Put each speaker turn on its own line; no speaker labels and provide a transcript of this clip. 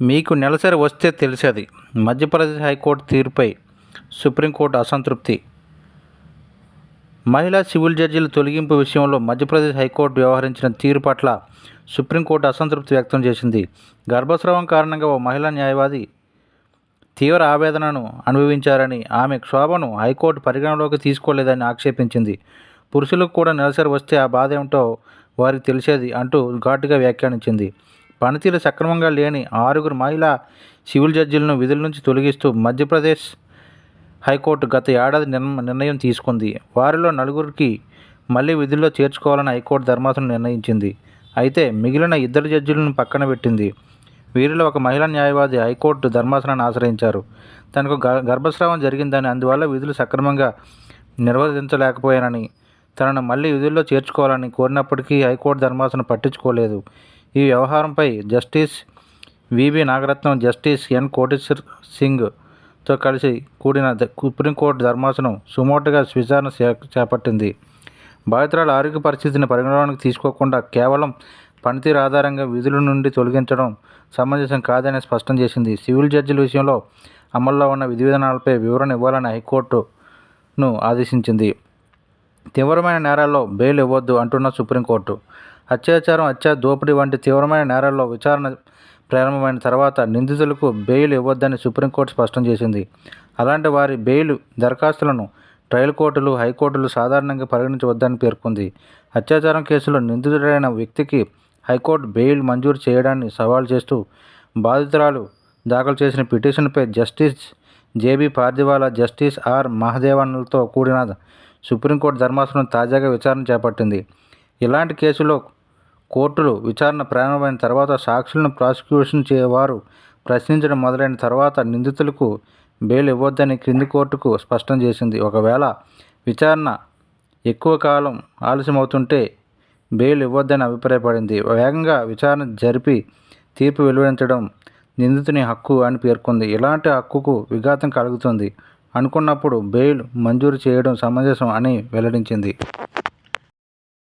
మీకు నెలసరి వస్తే తెలిసేది. మధ్యప్రదేశ్ హైకోర్టు తీరుపై సుప్రీంకోర్టు అసంతృప్తి. మహిళా సివిల్ జడ్జీల తొలగింపు విషయంలో మధ్యప్రదేశ్ హైకోర్టు వ్యవహరించిన తీరు పట్ల సుప్రీంకోర్టు అసంతృప్తి వ్యక్తం చేసింది. గర్భస్రావం కారణంగా ఓ మహిళా న్యాయవాది తీవ్ర ఆవేదనను అనుభవించారని ఆమె క్షోభను హైకోర్టు పరిగణలోకి తీసుకోలేదని ఆక్షేపించింది. పురుషులకు కూడా నెలసరి వస్తే ఆ బాధ ఏమిటో వారికి తెలిసేది అంటూ ఘాటుగా వ్యాఖ్యానించింది. పనితీరు సక్రమంగా లేని ఆరుగురు మహిళా సివిల్ జడ్జీలను విధుల నుంచి తొలగిస్తూ మధ్యప్రదేశ్ హైకోర్టు గత ఏడాది నిర్ణ నిర్ణయం తీసుకుంది. వారిలో నలుగురికి మళ్ళీ విధుల్లో చేర్చుకోవాలని హైకోర్టు ధర్మాసనం నిర్ణయించింది. అయితే మిగిలిన ఇద్దరు జడ్జిలను పక్కన పెట్టింది. వీరిలో ఒక మహిళా న్యాయవాది హైకోర్టు ధర్మాసనాన్ని ఆశ్రయించారు. తనకు గ గర్భస్రావం జరిగిందని అందువల్ల విధులు సక్రమంగా నిర్వర్తించలేకపోయానని తనను మళ్ళీ విధుల్లో చేర్చుకోవాలని కోరినప్పటికీ హైకోర్టు ధర్మాసనం పట్టించుకోలేదు. ఈ వ్యవహారంపై justice VB Nagarathnam justice N Koteshwar సింగ్తో కలిసి కూడిన సుప్రీంకోర్టు ధర్మాసనం సుమోటుగా విచారణ చేపట్టింది. బాధితురాల ఆరోగ్య పరిస్థితిని పరిగణలోకి తీసుకోకుండా కేవలం పనితీరు ఆధారంగా విధుల నుండి తొలగించడం సమంజసం కాదని స్పష్టం చేసింది. సివిల్ జడ్జిల విషయంలో అమల్లో ఉన్న విధి విధానాలపై వివరణ ఇవ్వాలని హైకోర్టును ఆదేశించింది. తీవ్రమైన నేరాల్లో బెయిల్ ఇవ్వద్దు అంటున్న సుప్రీంకోర్టు. అత్యాచారం హత్య దోపిడీ వంటి తీవ్రమైన నేరాల్లో విచారణ ప్రారంభమైన తర్వాత నిందితులకు బెయిల్ ఇవ్వొద్దని సుప్రీంకోర్టు స్పష్టం చేసింది. అలాంటి వారి బెయిల్ దరఖాస్తులను ట్రయల్ కోర్టులు హైకోర్టులు సాధారణంగా పరిగణించవద్దని పేర్కొంది. అత్యాచారం కేసులో నిందితుడైన వ్యక్తికి హైకోర్టు బెయిల్ మంజూరు చేయడాన్ని సవాల్ చేస్తూ బాధితురాలు దాఖలు చేసిన పిటిషన్పై justice JB Pardiwala justice R మహదేవన్లతో కూడిన సుప్రీంకోర్టు ధర్మాసనం తాజాగా విచారణ చేపట్టింది. ఇలాంటి కేసులో కోర్టులు విచారణ ప్రారంభమైన తర్వాత సాక్షులను ప్రాసిక్యూషన్ చేయవారు ప్రశ్నించడం మొదలైన తర్వాత నిందితులకు బెయిల్ ఇవ్వొద్దని క్రింది కోర్టుకు స్పష్టం చేసింది. ఒకవేళ విచారణ ఎక్కువ కాలం ఆలస్యమవుతుంటే బెయిల్ ఇవ్వొద్దని అభిప్రాయపడింది. వేగంగా విచారణ జరిపి తీర్పు వెలువరించడం నిందితుని హక్కు అని పేర్కొంది. ఇలాంటి హక్కుకు విఘాతం కలుగుతుంది. అనుకున్నప్పుడు బెయిల్ మంజూరు చేయడం సమంజసం అని వెల్లడించింది.